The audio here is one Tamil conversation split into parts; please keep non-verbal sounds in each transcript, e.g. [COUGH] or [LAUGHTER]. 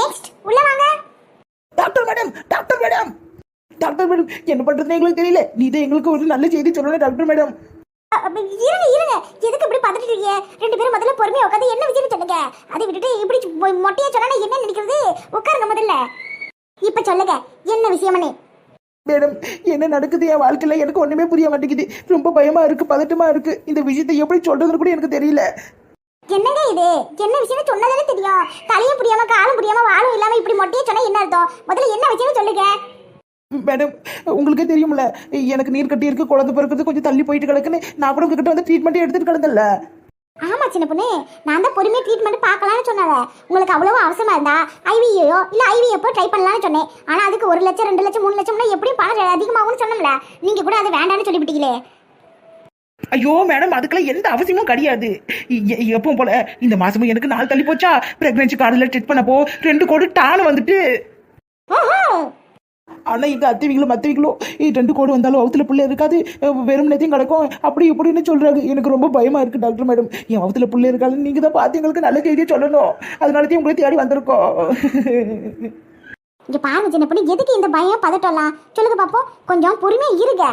நெக்ஸ்ட் உள்ள வாங்க. Doctor madam doctor madam. Doctor madam என்ன பண்றதுன்னு எங்களுக்கு தெரியல. நீ தான் எங்களுக்கு ஒரு நல்ல செய்தி சொல்லணும் டாக்டர் மேடம். இருங்க இருங்க. எதுக்கு இப்படி இருக்கீங்க? ரெண்டு பேரும் முதல்ல பொறுமையா உட்காந்து என்ன விஷயம் சொல்லுங்க? அதை விட்டுட்டு இப்படி மொட்டையா சொன்னா என்ன நினைக்கிறது? உட்காருங்க முதல்ல. இப்ப சொல்லுங்க என்ன விஷயமனே? மேடம் என்ன நடக்குது? என் வாழ்க்கையில எனக்கு ஒண்ணுமே புரிய மாட்டேங்குது. ரொம்ப பயமா இருக்கு பதட்டமா இருக்கு. இந்த விஷயத்தை எப்படி சொல்றதுன்னு கூட எனக்கு தெரியல. என்னங்க இது? என்ன விஷயம் சொன்னதானே தெரியும். தலையும் புரியாம காலும் புரியாம வாழும் இல்லாம இப்படி மொட்டையா சொன்னா என்ன அர்த்தம்? முதல்ல என்ன விஷயம் சொல்லுங்க. மேடம் உங்களுக்கே தெரியும்ல. எனக்கு நீர் கட்டி இருக்கு குழந்தை பிறக்கிறது கொஞ்சம் தள்ளி போயிட்டு கிடக்குன்னு. நான் கூட உங்ககிட்ட வந்து ட்ரீட்மெண்ட் எடுத்துட்டு கிடந்தல ஆமா சின்ன பொண்ணு. நான் தான் பொறுமையா ட்ரீட்மெண்ட் பார்க்கலாம்னு சொன்னாங்க உங்களுக்கு அவ்வளவு அவசரமா இருந்தா ஐவியோ இல்ல ஐவிஎப்போ ட்ரை பண்ணலாம்னு சொன்னேன். ஆனா அதுக்கு ஒரு லட்சம் ரெண்டு லட்சம் மூணு லட்சம்னா எப்படியும் பணம் அதிகமாகும்னு சொன்னோம்ல நீங்க கூட அது வேண்டாம்னு சொல்லிவிட்டீங்களே. ஐயோ மேடம் அதுக்கெல்லாம் எந்த அவசியமும் கிடையாது. எப்பவும் போல இந்த மாசமும் எனக்கு நாள் தள்ளி போச்சா? பிரெக்னன்சி கார்டில் செக் பண்ணப்போ ரெண்டு கோடு டானு வந்துட்டு. ஆனா எங்க அத்தைவிகளும் மத்தவிகளும் "ஏய், ரெண்டு கோடு வந்தாலும் அவத்துல புள்ள இருக்காது. வெறும் நேத்தையும் கிடக்கும். அப்படி இப்படின்னு சொல்றாங்க. எனக்கு ரொம்ப பயமா இருக்கு டாக்டர் மேடம் என் அவத்துல புள்ள இருக்காது நீங்க தான் பார்த்து எங்களுக்கு நல்ல செய்தியை சொல்லணும். அதனால தான் உங்களை தேடி வந்திருக்கோம். இங்க பாருங்க சின்ன பொண்ணு. எதுக்கு இந்த பயம்? பதட்டம்லாம் சொல்லுங்க பாப்போம். கொஞ்சம் பொறுமையா இருங்க.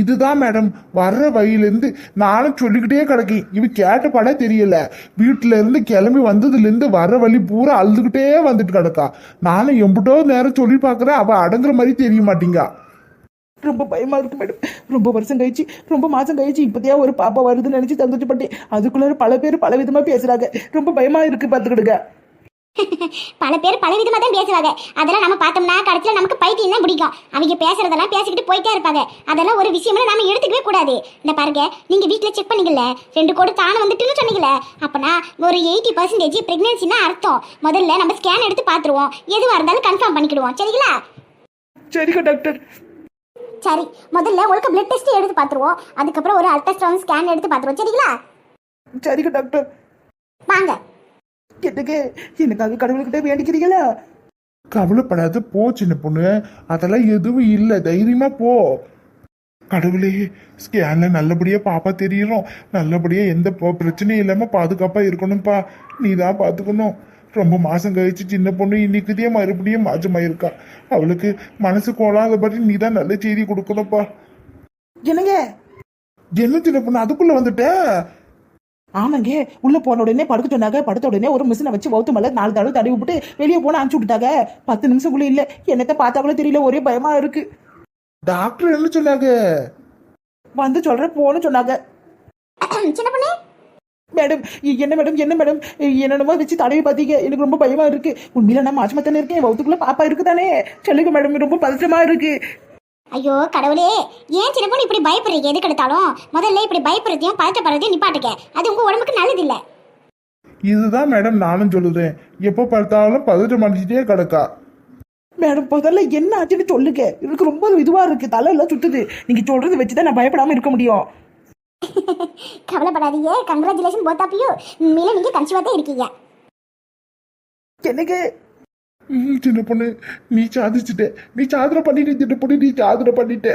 இதுதான் மேடம் வர்ற வழியிலேருந்து நானும் சொல்லிக்கிட்டே கிடக்கேன். இவ கேட்ட பட தெரியல. வீட்டிலேருந்து கிளம்பி வந்ததுலேருந்து வர்ற வழி பூரா அழுதுகிட்டே வந்துட்டு கிடக்கா. நானும் எம்பிட்டோ நேரம் சொல்லி பார்க்குறேன் அவள் அடங்குற மாதிரி தெரிய மாட்டீங்க. ரொம்ப பயமா இருக்கு மேடம். ரொம்ப வருஷம் கழிச்சு ரொம்ப மாசம் கழிச்சு இப்போதையா ஒரு பாப்பா வருதுன்னு நினைச்சு சந்தோஷப்பட்டேன். அதுக்குள்ளே பல பேர் பல விதமா பேசுறாங்க. ரொம்ப பயமா இருக்கு பாத்துக்கிடுங்க [LAUGHS] பல பேர் பல விதமா தான் பேசுவாங்க. அதெல்லாம் நம்ம பார்த்தோம்னா கடைசியில நமக்கு பைத்தியம் தான் பிடிக்கும். அவங்க பேசுறதெல்லாம் பேசிக்கிட்டு போயிட்டே இருப்பாங்க. அதெல்லாம் ஒரு விஷயமே நாம எடுத்துக்கவே கூடாது. இந்த பாருங்க நீங்க வீட்ல செக் பண்ணீங்கல்ல? ரெண்டு கோடி தானம் வந்துட்டுன்னு சொன்னீங்கல்ல? அப்பனா ஒரு எயிட்டி பர்சன்டேஜ் பிரெக்னன்சினா அர்த்தம். முதல்ல நம்ம ஸ்கேன் எடுத்து பார்த்துருவோம். எதுவா இருந்தாலும் கன்ஃபார்ம் பண்ணிக்கிடுவோம். சரிங்களா? சரிக்கா டாக்டர் சரி முதல்ல உங்களுக்கு பிளட் டெஸ்ட் எடுத்து பார்த்துருவோம். அதுக்கப்புறம் ஒரு அல்ட்ராசவுண்ட் ஸ்கேன் எடுத்து பார்த்துருவோம். சரிங்களா? சரிக்கா டாக்டர் வாங்க. எனக்கு எனக்காக கடவுள்கிட்ட வேண்டிக்கிறீங்களா? கவலைப்படாத போ சின்ன பொண்ணு. அதெல்லாம் எதுவும் இல்லை. தைரியமா போ. கடவுளே ஸ்கேன்ல நல்லபடியா பாப்பா தெரியறோம். நல்லபடியா எந்த பிரச்சனையும் இல்லாம பாதுகாப்பா இருக்கணும்ப்பா நீ தான் பாத்துக்கணும். ரொம்ப மாசம் கழிச்சு சின்ன பொண்ணு இன்னைக்குதே மறுபடியும் மாற்றமாயிருக்கா அவளுக்கு மனசு கோலாதபடி நீ தான் நல்ல செய்தி கொடுக்கணும்ப்பா என்னங்க? என்ன சின்ன பொண்ணு அதுக்குள்ள வந்துட்ட? ஆமாங்க. உள்ள போன உடனே படுக்க சொன்னாங்க படுத்த உடனே ஒரு மிஷினை வச்சு வவுத்து மேல நாலு தடவை தடவி விட்டு வெளியே போன அனுப்பிச்சு விட்டாங்க பத்து நிமிஷம் இல்ல. என்னத்த பார்த்தாங்களோ தெரியல. ஒரே பயமா இருக்கு. டாக்டர் என்ன சொன்னாங்க? வந்து சொல்றேன் போன்னு சொன்னாங்க. [CLEARS THROAT] மேடம் என்ன மேடம் என்ன மேடம்? என்னென்னமோ வச்சு தடவி பார்த்தீங்க. எனக்கு ரொம்ப பயமா இருக்கு. உண்மையில நான் மாசமா தானே இருக்கேன். வவுத்துக்குள்ள பாப்பா இருக்குதானே? சொல்லுங்க மேடம். ரொம்ப பதற்றமா இருக்கு. ஐயோ கடவுளே. ஏன் சின்ன பொண்ணு இப்படி பயப்படுறீங்க? எதுக்கு எடுத்தாலும்? முதல்ல இப்படி பயப்படுறதையும் பதட்டப்படுறதையும் நிப்பாட்டுக்க அது உங்க உடம்புக்கு நல்லது இல்ல இதுதான் மேடம் நானும் சொல்லுறேன் எப்போ பார்த்தாலும் பதட்டம் அடிச்சுட்டே கிடக்கா. மேடம் முதல்ல என்ன ஆச்சுன்னு சொல்லுங்க. எனக்கு ரொம்ப இதுவா இருக்கு. தலை எல்லாம் சுத்துது. நீங்க சொல்றது வச்சுதான் நான் பயப்படாம இருக்க முடியும். [LAUGHS] கவலைப்படாதீங்க. கங்க்ராச்சுலேஷன் போத் ஆஃப் யூ உண்மையில நீங்க கன்சிவா தான் இருக்கீங்க. எனக்கு சின்ன பொண்ணு நீ சாதிச்சுட்ட. நீ சாதனை பண்ணிட்டு சின்ன பொண்ணு நீ சாதனை பண்ணிட்ட.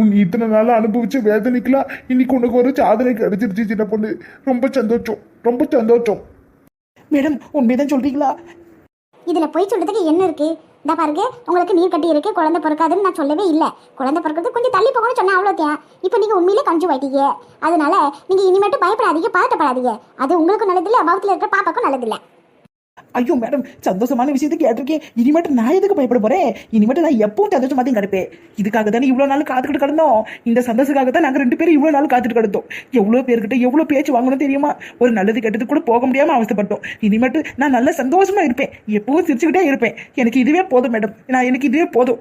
உன் இத்தனை நாள் அனுபவிச்ச வேதனைக்கெல்லாம் இன்னைக்கு உனக்கு ஒரு சாதனை கிடைச்சிருச்சு சின்ன பொண்ணு. ரொம்ப சந்தோஷம் ரொம்ப சந்தோஷம். மேடம் உண்மைதான் சொல்றீங்களா? இதுல போய் சொல்றதுக்கு என்ன இருக்கு? இந்த பாருங்க உங்களுக்கு நீர் கட்டி இருக்கு குழந்தை பிறக்காதுன்னு நான் சொல்லவே இல்லை. குழந்தை பிறக்கிறது கொஞ்சம் தள்ளி போகணும்னு சொன்னா அவ்வளோதான் இப்போ நீங்க உண்மையிலே கஞ்சி ஆயிட்டீங்க அதனால நீங்க இனிமேட்டு பயப்படாதீங்க பதட்டப்படாதீங்க அது உங்களுக்கும் நல்லதில்லை அபாவத்தில் இருக்கிற பாப்பாக்கும் நல்லதில்லை. ஐயோ மேடம் சந்தோஷமான விஷயத்தை கேட்டிருக்கேன். இனிமேட்டு நான் எதுக்கு பயப்பட போறேன்? இனிமேட்டு நான் எப்பவும் சந்தோஷமா தான் கிடப்பேன் இதுக்காக தானே இவ்வளவு நாள் காத்துக்கிட்டு கிடந்தோம். இந்த சந்தோஷக்காக தான் நாங்க ரெண்டு பேரும் இவ்வளவு நாள் காத்துட்டு கிடந்தோம். எவ்வளவு பேர்கிட்ட எவ்வளவு பேச்சு வாங்கணும் தெரியுமா? ஒரு நல்லது கெட்டது கூட போக முடியாம அவசப்பட்டோம் இனிமேட்டு நான் நல்ல சந்தோஷமா இருப்பேன். எப்பவும் சிரிச்சுக்கிட்டே இருப்பேன். எனக்கு இதுவே போதும் மேடம் நான் எனக்கு இதுவே போதும்.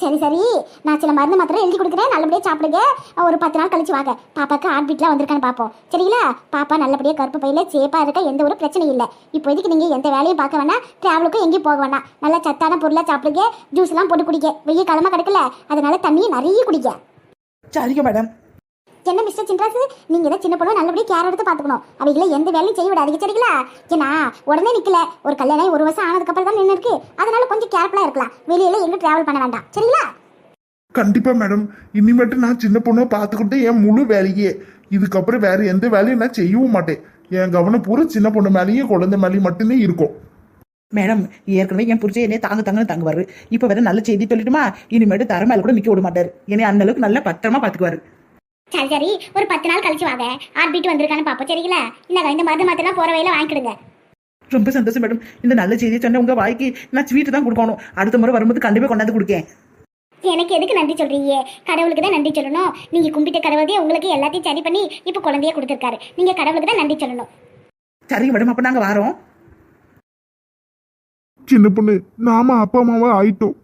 சரி சரி. நான் சில மருந்து மாத்திரை எழுதி கொடுக்குறேன். நல்லபடியாக சாப்பிடுங்க. ஒரு பத்து நாள் கழிச்சு வாங்க. பாப்பாக்கு ஹார்ட்பீட்லாம் வந்திருக்கான்னு பார்ப்போம். சரிங்களா? பாப்பா நல்லபடியாக கருப்பு பையில சேஃபாக இருக்க. எந்த ஒரு பிரச்சனையும் இல்லை. இப்போதைக்கு நீங்கள் எந்த வேலையும் பார்க்க வேணாம். ட்ராவலுக்கும் எங்கேயும் போக வேணாம். நல்லா சத்தான பொருளாக சாப்பிடுங்க. ஜூஸ்லாம் போட்டு குடிக்க வெயில் கிழமை கிடைக்கல. அதனால தண்ணியை நிறைய குடிக்க சரிங்க மேடம் என்ன மிஸ்டர் சின்ராசு? நீங்க தான் சின்ன பொண்ணு நல்லபடியாக கேர் எடுத்து பார்த்துக்கணும். அவங்கள எந்த வேலையும் செய்ய விடாதீங்க சரிங்களா? ஏன்னா உடனே நிக்கல. ஒரு கல்யாணம் ஒரு வருஷம் ஆனதுக்கு அப்புறம் தான் நின்று இருக்கு அதனால கொஞ்சம் கேர்ஃபுல்லா இருக்கலாம். வெளியில எங்க டிராவல் பண்ண வேண்டாம். சரிங்களா? கண்டிப்பா மேடம் இனிமேட்டு நான் சின்ன பொண்ணை பார்த்துக்கிட்டு என் முழு வேலையே. இதுக்கப்புறம் வேற எந்த வேலையும் நான் செய்யவும் மாட்டேன். என் கவனம் பூரா சின்ன பொண்ணு மேலேயும் குழந்தை மேலேயும் மட்டுமே இருக்கும். மேடம் ஏற்கனவே என் புரிச்ச என்னைய தாங்க தாங்கன்னு தாங்குவாரு. இப்போ வேற நல்ல செய்தி சொல்லிட்டுமா? இனிமேட்டு தர மேல கூட நிக்க விட மாட்டாரு. என்னை அந்த அளவுக்கு நல்லா பத்திரமா பாத்துக்குவாரு சரி சரி. ஒரு பத்து நாள் கழிச்சு வாங்க. ஆர்பிட் வந்திருக்கான்னு பாப்போம் சரிங்களா? இந்த இந்த மருந்து மாத்திரம் போற வழியில வாங்கிக்கிடுங்க. ரொம்ப சந்தோஷம் மேடம். இந்த நல்ல செய்தியை சொன்ன உங்க வாய்க்கு நான் ஸ்வீட் தான் கொடுக்கணும். அடுத்த முறை வரும்போது கண்டிப்பா கொண்டாந்து கொடுக்கேன். எனக்கு எதுக்கு நன்றி சொல்றீங்க? கடவுளுக்கு தான் நன்றி சொல்லணும். நீங்க கும்பிட்ட கடவுளே உங்களுக்கு எல்லாத்தையும் சரி பண்ணி இப்ப குழந்தைய கொடுத்துருக்காரு. நீங்க கடவுளுக்கு தான் நன்றி சொல்லணும். சரிங்க மேடம். அப்ப நாங்க வரோம். சின்ன பொண்ணு நாம அப்பா அம்மாவா ஆயிட்டோம்.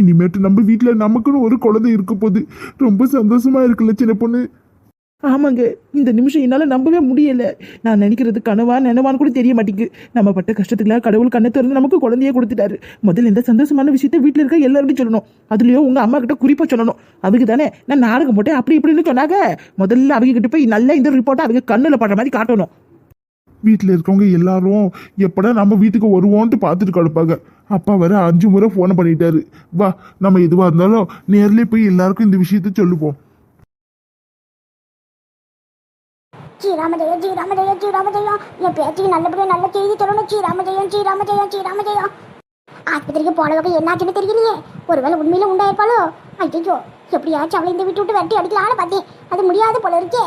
இனிமேட்டு நம்ம வீட்டில் நமக்குன்னு ஒரு குழந்தை இருக்க போது ரொம்ப சந்தோஷமா இருக்குல்ல சின்ன பொண்ணு? ஆமாங்க இந்த நிமிஷம் என்னால் நம்பவே முடியல. நான் நினைக்கிறது கனவா நினைவான்னு கூட தெரிய மாட்டேங்குது. நம்ம பட்ட கஷ்டத்துக்குலாம் கடவுள் கண்ணை திறந்து நமக்கு குழந்தையே கொடுத்துட்டாரு. முதல்ல இந்த சந்தோஷமான விஷயத்த வீட்டில் இருக்க எல்லார்கிட்டையும் சொல்லணும். அதுலேயும் உங்க அம்மா கிட்ட குறிப்பாக சொல்லணும். அதுக்கு தானே நான் நாடகம் போட்டேன் அப்படி இப்படின்னு சொன்னாங்க. முதல்ல அவங்க கிட்ட போய் நல்லா இந்த ரிப்போர்ட்டை அவங்க கண்ணில் படுற மாதிரி காட்டணும். வீட்டில் இருக்கவங்க எல்லாரும் எப்படா நம்ம வீட்டுக்கு வருவோன்ட்டு பார்த்துட்டு கிடப்பாங்க. அப்பா வர அஞ்சு முறை ஃபோன் பண்ணிட்டாரு. வா நம்ம எதுவாக இருந்தாலும் நேர்லேயே போய் எல்லாருக்கும் இந்த விஷயத்த சொல்லுவோம். ஜி ராமஜெயம் ஜி என் பேச்சுக்கு நல்லபடியாக நல்ல செய்தி சொல்லணும். ஜி ராமஜெயம் ஜி ஆஸ்பத்திரிக்கு போனவங்க என்னாச்சுன்னு தெரியலையே. ஒருவேளை உண்மையில உண்டாயிருப்பாளோ? ஐயோ எப்படியாச்சும் அவளை இந்த வீட்டு விட்டு வெட்டி அடிக்கலான்னு பார்த்தேன். அது முடியாத போல இருக்கே.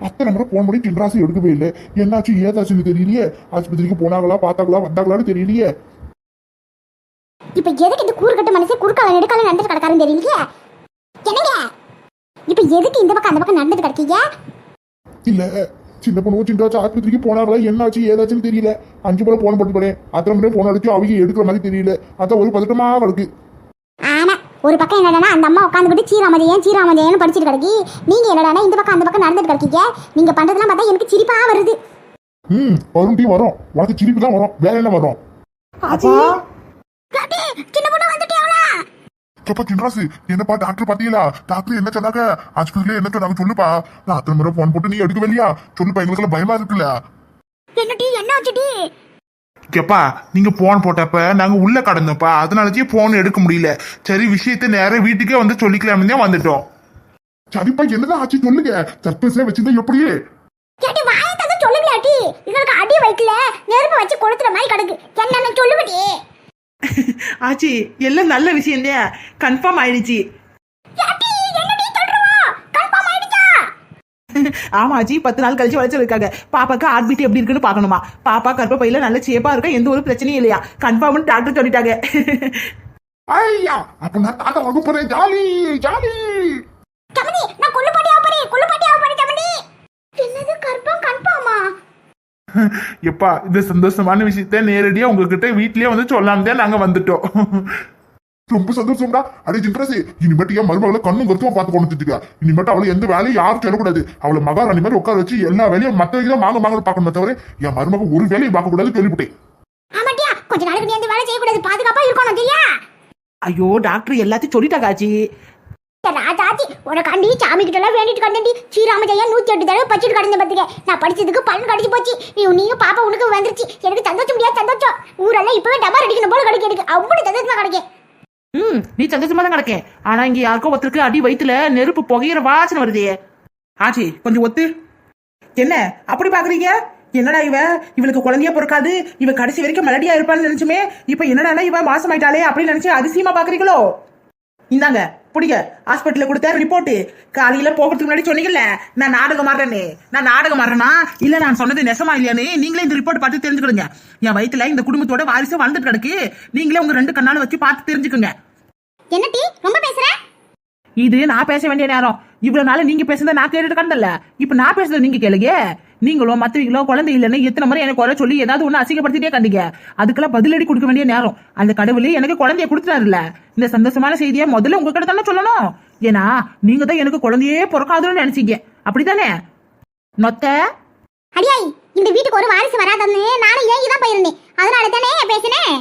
அத்தனை முறை ஃபோன் பண்ணி டின்ராசி எடுக்கவே இல்லை. என்னாச்சு ஏதாச்சுன்னு தெரியலையே? ஆஸ்பத்திரிக்கு போனாங்களா பார்த்தாங்களா வந்தாங்களான்னு தெரியலையே. இப்ப எதுக்கு இந்த கூறுகட்ட மனசே குறுக்கால நெடுக்கால நடந்துட்டு கிடக்காருன்னு தெரியலையே? என்னங்க? இப்ப எதுக்கு இந்த பக்கம் அந்த பக்கம் நடந்துட்டு கிடக்கீங்க? இல்ல சின்ன பொண்ணு சின்ராச்சு ஆஸ்பத்திரிக்கு போனாங்களா என்னாச்சு ஏதாச்சுன்னு தெரியல. அஞ்சு முறை ஃபோன் பண்ணி போறேன் அத்தனை முறை ஃபோன் அடிச்சு அவங்க எடுக்கிற மாதிரி தெரியல. அதான் ஒரு பதட்டமா கிடக்கு ஆமா ஒரு பக்கம் என்னடானா அந்த அம்மா உட்காந்துக்கிட்டு சீராமஜெயம் சீராமஜெயம்னு படிச்சிட்டு கிடக்கி நீங்க என்னடானா இந்த பக்கம் அந்த பக்கம் நடந்துட்டு கிடக்கீங்க. நீங்க பண்றதெல்லாம் பார்த்தா எனக்கு சிரிப்பா வருது. ம் வரும் டீ வரும். உனக்கு சிரிப்பு தான் வரும். வேற என்ன வரும்? அப்பா. சின்ன பொண்ணு வந்துட்டியாவளா எப்பா சின்ராசு என்னப்பா டாக்டர் பாத்தீங்களா? டாக்டர் என்ன சொன்னாங்க? ஆஸ்பத்திரியில என்ன சொன்னாங்க சொல்லுப்பா. நான் அத்தனை முறை ஃபோன் போட்டு நீ எடுக்கவே இல்லையா சொல்லுப்பா எங்களுக்கு பயமா இருக்குல்ல? என்னடி என்ன ஆச்சுடி? எப்பா நீங்க போன் போட்டப்ப நாங்க உள்ள கடந்தோம்ப்பா. அதனாலதான் போன் எடுக்க முடியல. சரி விஷயத்தை நேரா வீட்டுக்கே வந்து சொல்லிக்கலாம்னு தான் வந்துட்டோம். சரிப்பா என்னதான் ஆச்சு சொல்லுங்க. சர்ப்ரைஸ்ல வச்சிருந்தா எப்படி கேட்டி வாயை தந்து சொல்லுங்களாட்டி இதற்கு அடி வைக்கல. நெருப்பு வச்சு கொளுத்துற மாதிரி கிடக்கு. என்னன்னு சொல்லுவடி ஆச்சி எல்லாம் நல்ல விஷயம் கன்ஃபார்ம் ஆயிடுச்சு கேட்டி என்னடி சொல்றவோ கன்ஃபார்ம் ஆயிடுச்சா ஆமா ஆச்சி பத்து நாள் கழிச்சு வளர்ச்சி இருக்காங்க. பாப்பாக்கு ஹார்ட் பீட் எப்படி இருக்குன்னு பார்க்கணுமா? பாப்பா கர்ப்ப பையில நல்ல சேப்பா இருக்கா? எந்த ஒரு பிரச்சனையும் இல்லையா? கன்ஃபார்ம்னு டாக்டர் சொல்லிட்டாங்க. ஐயா அப்ப நான் தாத்தா வகுப்பு போறேன் ஜாலி ஜாலி. கமனி நான் கொள்ளு பாட்டி ஆவறே கொள்ளு பாட்டி ஆவறே கமனி என்னது கன்ஃபார்ம் கன்ஃபார்மா எப்பா இந்த சந்தோஷமான விஷயத்த நேரடியா உங்ககிட்ட வீட்லயே வந்து சொல்லாம தான் நாங்க வந்துட்டோம். ரொம்ப சந்தோஷம்டா. அடே ஜின்ரசி இனிமேட்டு என் மருமகளை கண்ணும் கருத்துமா பார்த்து கொண்டு வந்துட்டுக்கா இனிமேட்டு அவளை எந்த வேலையும் யாரும் சொல்லக்கூடாது. அவளை மகாராணி மாதிரி உட்கார வச்சு எல்லா வேலையும் மத்தவங்க தான் வாங்க வாங்க பார்க்கணுமே தவிர என் மருமக ஒரு வேலையும் பார்க்க கூடாது சொல்லிவிட்டேன் ஆமாட்டியா கொஞ்ச நாளைக்கு நீ அந்த வேலை செய்யக்கூடாது. பாதுகாப்பா இருக்கணும் சரியா? ஐயோ டாக்டர் எல்லாத்தையும் சொல்லிட்டாங்க ஆச்சி ராஜாச்சி உனக்காண்டி சாமி கிட்ட எல்லாம் வேண்டிட்டு கண்டேன்டி. ஸ்ரீராமஜெயம் நூத்தி எட்டு தடவை படிச்சுட்டு கடந்த பத்துக்க. நான் படிச்சதுக்கு பலன் கிடைச்சு போச்சு. நீ நீயும் பாப்பா உனக்கு வந்துருச்சு. எனக்கு சந்தோஷம் முடியாது சந்தோஷம். ஊரெல்லாம் இப்பவே டபார் அடிக்கணும் போல கிடைக்க எனக்கு. அவ்வளவு சந்தோஷமா கிடைக்கும் ம் நீ சந்தோஷமா தான் கிடக்கேன் ஆனா இங்க யாருக்கோ ஒருத்தருக்கு அடி வயிற்றுல நெருப்பு புகையிற வாசனை வருதே. ஆச்சி கொஞ்சம் ஒத்து. என்ன அப்படி பாக்குறீங்க? என்னடா இவ? இவளுக்கு குழந்தையா பிறக்காது. இவ கடைசி வரைக்கும் மெலடியா இருப்பான்னு நினைச்சுமே இப்ப என்னடா இவ மாசமாயிட்டாளே அப்படின்னு நினைச்சு அதிசயமா பாக்குறீங்களோ? இந்தாங்க பிடிங்க. ஹாஸ்பிட்டல்ல கொடுத்த ரிப்போர்ட் காலையில போகிறதுக்கு முன்னாடி சொன்னீங்கல்ல நான் நாடகம் மாறேன்னு நான் நாடகம் மாறேனா இல்ல நான் சொன்னது நெசமா இல்லையான்னு நீங்களே இந்த ரிப்போர்ட் பார்த்து தெரிஞ்சுக்கிடுங்க. என் வயித்துல இந்த குடும்பத்தோட வாரிசு வாழ்ந்துட்டு கிடக்கு. நீங்களே உங்க ரெண்டு கண்ணால வச்சு பார்த்து தெரிஞ்சுக்குங்க. என்ன டீ ரொம்ப பேசுற? இது நான் பேச வேண்டிய நேரம். இவ்வளவு நாள் நீங்க பேசுறத நான் கேட்டுட்டு கண்டல இப்ப நான் பேசுறத நீங்க கேளுங்க. நீங்களோ மத்தவங்களோ குழந்தை இல்லைன்னு எத்தனை முறை எனக்கு குறை சொல்லி ஏதாவது ஒண்ணு அசிங்கப்படுத்திட்டே கண்டீங்க அதுக்கெல்லாம் பதிலடி கொடுக்க வேண்டிய நேரம். அந்த கடவுளே எனக்கு குழந்தைய கொடுத்துட்டாருல்ல. இந்த சந்தோஷமான செய்தியை முதல்ல உங்ககிட்ட தானே சொல்லணும். ஏன்னா நீங்க தான் எனக்கு குழந்தையே பிறக்காதுன்னு நினைச்சீங்க. அப்படித்தானே? நொத்த. அடியாய் இந்த வீட்டுக்கு ஒரு வாரிசு வராதன்னு நானும் ஏங்கி தான் போயிருந்தேன். அதனால தானே பேசினேன்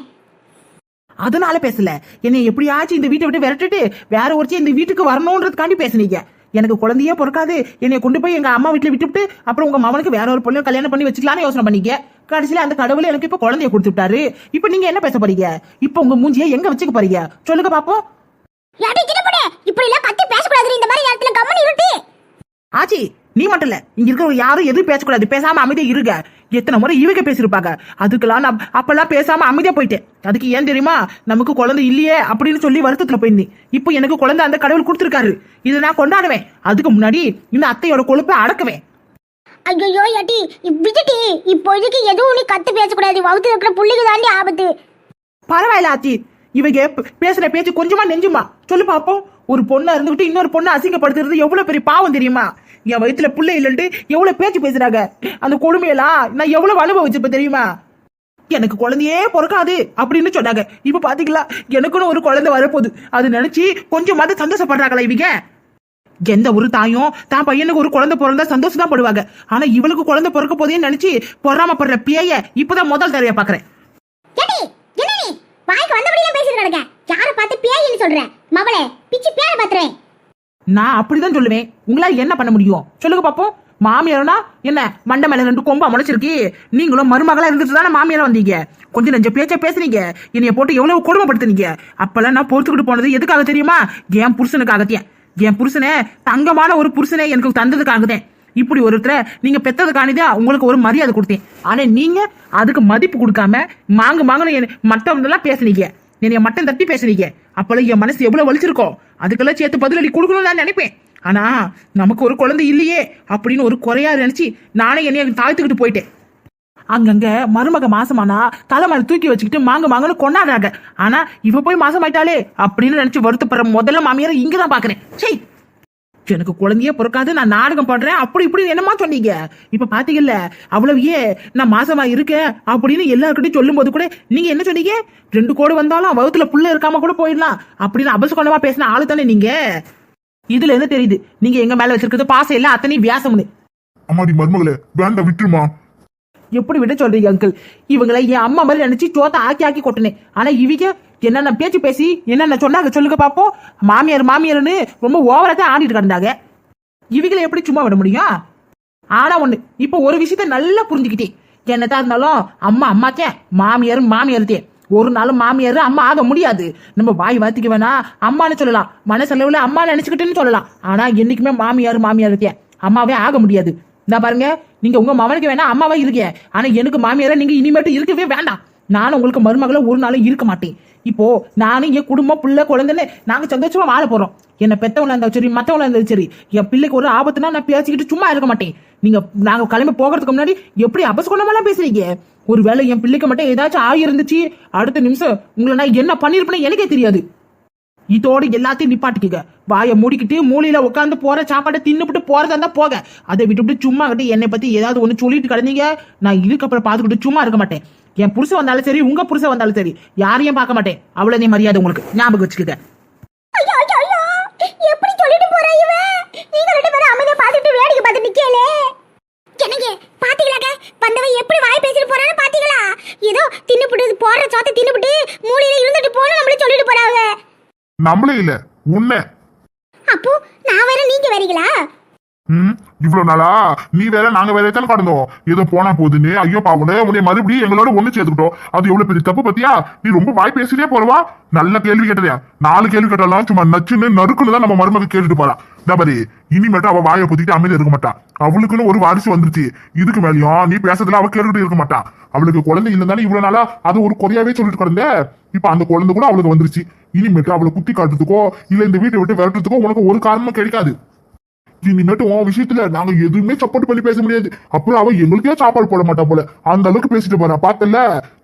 அதனால பேசல. என்னை எப்படியாச்சும் இந்த வீட்டை விட்டு விரட்டிட்டு வேற ஒருத்தி இந்த வீட்டுக்கு வரணுன்றதுக்காண்டி பேசுனீங்க. எனக்கு குழந்தையே பிறக்காது. என்னை கொண்டு போய் எங்க அம்மா வீட்டுல விட்டுவிட்டு அப்புறம் உங்க மகனுக்கு வேற ஒரு பொண்ணு கல்யாணம் பண்ணி வச்சுக்கலாம்னு யோசனை பண்ணீங்க. கடைசியில அந்த கடவுள் எனக்கு இப்ப குழந்தைய கொடுத்துட்டாரு. இப்ப நீங்க என்ன பேச போறீங்க? இப்ப உங்க மூஞ்சியை எங்க வச்சுக்க போறீங்க? சொல்லுங்க பாப்போம். இப்படி எல்லாம் கத்தி பேசக்கூடாது இந்த மாதிரி நேரத்துல கம்மனி இருட்டு. ஆச்சி நீ மட்டும் இல்ல. இங்க இருக்கிற யாரும் எதுவும் பேசக்கூடாது. பேசாம அமைதியா இருங்க. எத்தனை முறை இவங்க பேசியிருப்பாங்க? அதுக்கெல்லாம் நான் அப்பெல்லாம் பேசாம அமைதியா போயிட்டேன். அதுக்கு ஏன் தெரியுமா? நமக்கு குழந்தை இல்லையே அப்படின்னு சொல்லி வருத்தத்துல போயிருந்தேன் இப்போ எனக்கு குழந்தை அந்த கடவுள் கொடுத்துருக்காரு. இதை நான் கொண்டாடுவேன். அதுக்கு முன்னாடி இந்த அத்தையோட கொழுப்பை அடக்குவேன். ஐயோ ஏட்டி விஜட்டி இப்போதைக்கு எதுவும் நீ கத்து பேசக்கூடாது. வவுத்துல இருக்கிற புள்ளிக்கு தாண்டி ஆபத்து. பரவாயில்ல ஆச்சி இவங்க பேசுற பேச்சு கொஞ்சமா நெஞ்சுமா? சொல்லு பாப்போம். ஒரு பொண்ணா இருந்துகிட்டு இன்னொரு பொண்ணை அசிங்கப்படுத்துறது எவ்வளவு பெரிய பாவம் தெரியுமா? என் வயிற்றுல பிள்ளை இல்லைன்ட்டு எவ்வளோ பேச்சு பேசுறாங்க? அந்த கொடுமையெல்லாம் நான் எவ்வளவு அனுபவிச்சிருப்பேன் தெரியுமா? எனக்கு குழந்தையே பிறக்காது அப்படின்னு சொன்னாங்க. இப்ப பாத்தீங்களா? எனக்குன்னு ஒரு குழந்தை வரப்போகுது. அது நினைச்சு கொஞ்சமாவது சந்தோஷப்படுறாங்களா இவங்க? எந்த ஒரு தாயும் தான் பையனுக்கு ஒரு குழந்தை பிறந்தா சந்தோஷம் தான் படுவாங்க. ஆனா இவளுக்கு குழந்தை பிறக்க போதேன்னு நினைச்சு பொறாமப்படுற பேய இப்பதான் முதல் தடவையா பாக்குறேன். வாய்க்கு வந்தபடியெல்லாம் பேசிட்டு கிடக்க? யாரை பார்த்து பேயின்னு சொல்றேன் மவளே பிச்சு பேரை பாத்துறேன். நான் அப்படிதான் சொல்லுவேன். உங்களால என்ன பண்ண முடியும்? சொல்லுங்க பாப்போம். மாமியார்னா என்ன? மண்டை மேல ரெண்டு கொம்பா முளைச்சிருக்கு நீங்களும் மருமகளா இருந்துட்டு தானே மாமியாரா வந்தீங்க? கொஞ்சம் நெஞ்ச பேச்ச பேசுனீங்க என்னைய போட்டு எவ்வளவு கொடுமைப்படுத்துனீங்க? அப்பெல்லாம் நான் பொறுத்துக்கிட்டு போனது எதுக்காக தெரியுமா? என் புருஷனுக்காகத்தேன். என் புருஷனே தங்கமான ஒரு புருஷனே எனக்கு தந்ததுக்காகத்தேன். இப்படி ஒருத்தரை நீங்க பெத்ததுக்கானதே உங்களுக்கு ஒரு மரியாதை கொடுத்தேன். ஆனா நீங்க அதுக்கு மதிப்பு கொடுக்காம மாங்கு மாங்கன்னு மத்தவங்க எல்லாம் பேசுனீங்க. என்னைய மட்டம் தட்டி பேசுறீங்க. அப்பெல்லாம் என் மனசு எவ்வளவு வலிச்சிருக்கோம் அதுக்கெல்லாம் சேர்த்து பதிலடி கொடுக்கணும்னு நான் நினைப்பேன். ஆனா நமக்கு ஒரு குழந்தை இல்லையே அப்படின்னு ஒரு குறையா நினைச்சு நானே என்னைய தாழ்த்துக்கிட்டு போயிட்டேன். அங்கங்க மருமக மாசமானா தலைமலை தூக்கி வச்சுக்கிட்டு மாங்க மாங்கன்னு கொண்டாடுறாங்க. ஆனா இவ போய் மாசமாயிட்டாலே அப்படின்னு நினைச்சு வருத்தப்படுற முதல்ல மாமியார இங்கதான் பாக்குறேன். சரி எனக்கு குழந்தையே பிறக்காது நான் நாடகம் பண்றேன் அப்படி இப்படி என்னமா சொன்னீங்க? இப்ப பாத்தீங்கல்ல அவ்வளவு ஏன் நான் மாசமா இருக்கேன் அப்படின்னு எல்லாருக்கிட்டையும் சொல்லும் போது கூட நீங்க என்ன சொன்னீங்க? ரெண்டு கோடு வந்தாலும் வகுத்துல புள்ள இருக்காம கூட போயிடலாம் அப்படின்னு அபசகுணமா பேசின ஆளு தானே நீங்க? இதுல என்ன தெரியுது? நீங்க எங்க மேல வச்சிருக்கிறது பாசம் இல்ல அத்தனை வியாசம்னு. அம்மாடி மருமகளே வேண்டாம் விட்டுருமா? எப்படி விட சொல்றீங்க அங்கிள் இவங்களை என் அம்மா மாதிரி நினைச்சு சோத்த ஆக்கி ஆக்கி கொட்டினேன். ஆனா இவங்க என்னென்ன பேச்சு பேசி என்னென்ன சொன்னாங்க சொல்லுங்க பாப்போம். மாமியார் மாமியார்னு ரொம்ப ஓவரா தான் ஆடிட்டு கிடந்தாங்க. இவங்களை எப்படி சும்மா விட முடியும்? ஆனா ஒண்ணு இப்போ ஒரு விஷயத்த நல்லா புரிஞ்சுக்கிட்டேன். என்னதான் இருந்தாலும் அம்மா அம்மாக்கே மாமியார் மாமியார்த்தே ஒரு நாளும் மாமியார் அம்மா ஆக முடியாது. நம்ம வாய் வாத்திக்க வேணா அம்மான்னு சொல்லலாம். மனசளவுல அம்மா நினைச்சுக்கிட்டுன்னு சொல்லலாம். ஆனா என்னைக்குமே மாமியார் மாமியார்த்தே அம்மாவே ஆக முடியாது. இந்த பாருங்க நீங்க உங்க மகனுக்கு வேணா அம்மாவா இருக்கீங்க ஆனா எனக்கு மாமியாரா நீங்க இனிமேட்டு இருக்கவே வேண்டாம். நானும் உங்களுக்கு மருமகளை ஒரு நாளும் இருக்க மாட்டேன். இப்போ நானும் என் குடும்பம் பிள்ளை குழந்தைன்னு நாங்க சந்தோஷமா வாழ போறோம். என்ன பெத்தவங்களா இருந்தாலும் சரி மற்றவங்களா இருந்தாலும் சரி என் பிள்ளைக்கு ஒரு ஆபத்துனா நான் பேசிக்கிட்டு சும்மா இருக்க மாட்டேன். நீங்க நாங்க கிளம்பி போகிறதுக்கு முன்னாடி எப்படி அபசகுணமெல்லாம் பேசுறீங்க? ஒருவேளை என் பிள்ளைக்கு மட்டும் ஏதாச்சும் ஆகிருந்துச்சு அடுத்த நிமிஷம் உங்களை நான் என்ன பண்ணிருப்பேன்னு எனக்கே தெரியாது. இதோட எல்லாத்தையும் நிப்பாட்டிக்கங்க. வாயை மூடிக்கிட்டு மூலையில உட்காந்து போற சாப்பாட்டை தின்னுபிட்டு போறதா இருந்தா போக அதை விட்டுவிட்டு சும்மா கிட்ட என்னை பத்தி ஏதாவது ஒண்ணு சொல்லிட்டு கிடந்தீங்க நான் இதுக்கப்புறம் பார்த்துக்கிட்டு சும்மா இருக்க மாட்டேன். என் புருஷன் வந்தாலும் சரி உங்க புருஷன் வந்தாலும் சரி யாரையும் பார்க்க மாட்டேன். அவ்வளவு மரியாதை உங்களுக்கு. ஞாபகம் வச்சுக்கங்க ஐயோ ஐயோ ஐயோ! எப்படி சொல்லிட்டு போறா இவன் நீங்க ரெண்டு பேரும் அமைதியா பார்த்துட்டு வேடிக்கை பார்த்து நிக்கலே. என்னங்க பாத்தீங்களாங்க? வந்தவன் எப்படி வாய் பேசிட்டு போறான்னு பாத்தீங்களா? ஏதோ தின்னுபிட்டு போற சோத்த தின்னுபிட்டு மூலையில இருந்துட்டு போன நம்மள சொல்லிட்டு போறாங்க. நம்மளே இல்ல உன்னை. அப்போ நான் வேற நீங்க வரீங்களா ம்? இவ்வளவு நாளா? நீ வேற நாங்க வேற தானே கடந்தோம்? ஏதோ போனா போதுன்னு. ஐயோ பாவனே உன்னை மறுபடியும் எங்களோட ஒண்ணு சேர்த்துக்கிட்டோம். அது எவ்வளவு பெரிய தப்பு பத்தியா? நீ ரொம்ப வாய் பேசிட்டே போறவா? நல்ல கேள்வி கேட்டதா நாலு கேள்வி கேட்டாலும் சும்மா நச்சுன்னு நறுக்குன்னு தான் நம்ம மருமக கேட்டுட்டு போறா. இந்த பாரு இனிமேட்டு அவ வாயை பொத்திட்டு அமைதியா இருக்க மாட்டா. அவளுக்குன்னு ஒரு வாரிசு வந்துருச்சு. இதுக்கு மேலயும் நீ பேசுறதுல அவ கேட்டுட்டு இருக்க மாட்டா. அவளுக்கு குழந்தை இல்லைந்தானே இவ்வளவு நாளா அது ஒரு குறையாவே சொல்லிட்டு கிடந்த. இப்ப அந்த குழந்தை கூட அவளுக்கு வந்துருச்சு. இனிமேட்டு அவளை குத்தி காட்டுறதுக்கோ இல்ல இந்த வீட்டை விட்டு விரட்டுறதுக்கோ உனக்கு ஒரு காரணமும் கிடைக்காது. இனிமேட்டு உன் விஷயத்துல நாங்க எதுவுமே சப்போர்ட் பண்ணி பேச முடியாது. அப்புறம் அவன் எங்களுக்கே சாப்பாடு போட மாட்டா போல. அந்த அளவுக்கு பேசிட்டு போறா. பார்த்தல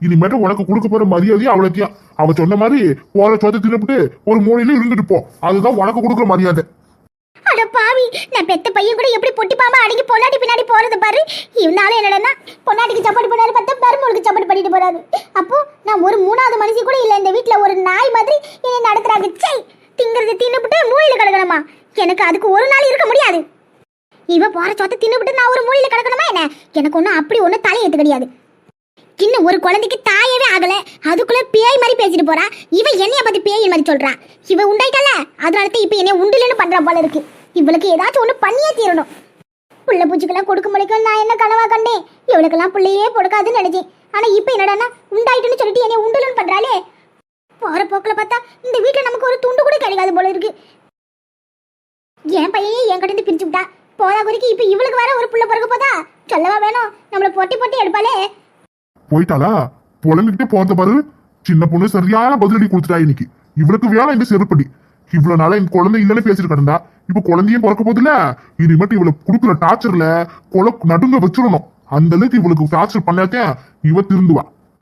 இனிமேட்டு உனக்கு கொடுக்க போற மரியாதையும் அவ்வளோத்தையும். அவன் சொன்ன மாதிரி போற சோத்தை தின்னுபிட்டு ஒரு மூலையில இருந்துட்டு போ. அதுதான் உனக்கு கொடுக்குற மரியாதை. அட பாவி நான் பெத்த பையன் கூட எப்படி பொட்டி பாம்பா அடங்கி பொண்ணாடி பின்னாடி போறது பாரு? இவனால என்னடா பொன்னாடிக்கு சப்போர்ட் பண்ணாரு பார்த்தா பெருமூளுக்கு சப்போர்ட் பண்ணிட்டு போறாரு. அப்போ நான் ஒரு மூணாவது மனுஷி கூட இல்ல இந்த வீட்ல ஒரு நாய் மாதிரி என்னை நடத்துறாங்க. சை திங்கிறது தின்னுபிட்டு மூலையில கிடக்கணுமா எனக்கு அதுக்கு ஒரு நாள் இருக்க முடியாது. இவ போற சொத்தை தின்னுபிட்டு நான் ஒரு மூலையில கிடக்கணுமா என்ன? எனக்கு ஒன்றும் அப்படி ஒன்றும் தலையெழுத்து கிடையாது இன்னும் ஒரு குழந்தைக்கு தாயவே ஆகல. அதுக்குள்ள பேய் மாதிரி பேசிட்டு போறா. இவ என்னைய பத்தி பேய் மாதிரி சொல்றா. இவ உண்டாயிட்டல? அதனால தான் இப்ப என்னைய உண்டுலன்னு பண்ற போல இருக்கு. இவளுக்கு ஏதாச்சும் ஒண்ணு பண்ணியே தீரணும். புள்ள பூச்சிக்கெல்லாம் கொடுக்க முடிக்கும் நான் என்ன கனவா கண்டேன் இவளுக்கெல்லாம் பிள்ளையே கொடுக்காதுன்னு நினைச்சேன். ஆனா இப்ப என்னடானா உண்டாயிட்டுன்னு சொல்லிட்டு என்னைய உண்டுலன்னு பண்றாளே. போற போக்குல பார்த்தா இந்த வீட்டுல நமக்கு ஒரு துண்டு கூட கிடைக்காது போல இருக்கு. என் பையனையே என் கிட்ட இருந்து பிரிச்சு விட்டா. போதா குறிக்கு இப்ப இவளுக்கு வேற ஒரு புள்ள பிறகு போதா? சொல்லவா வேணும். நம்மள பொட்டி பொட்டி எடுப்பாளே. போயிட்டாளா? புலங்கிட்டே போறத பாரு. சின்ன பொண்ணு சரியான பதிலடி கொடுத்துட்டா இன்னைக்கு. இவளுக்கு வேலை இந்த செருப்படி. இவ்வளவு நாளா என் குழந்தை இல்லைன்னு பேசிட்டு கிடந்தா இப்ப குழந்தையும் பிறக்க போதில்ல இனிமேட்டு இவளுக்கு கொடுக்குற டார்ச்சர்ல கொலை நடுங்க வச்சிடணும். அந்த அளவுக்கு இவளுக்கு டார்ச்சர் பண்ணாக்க இவ திருந்துவா.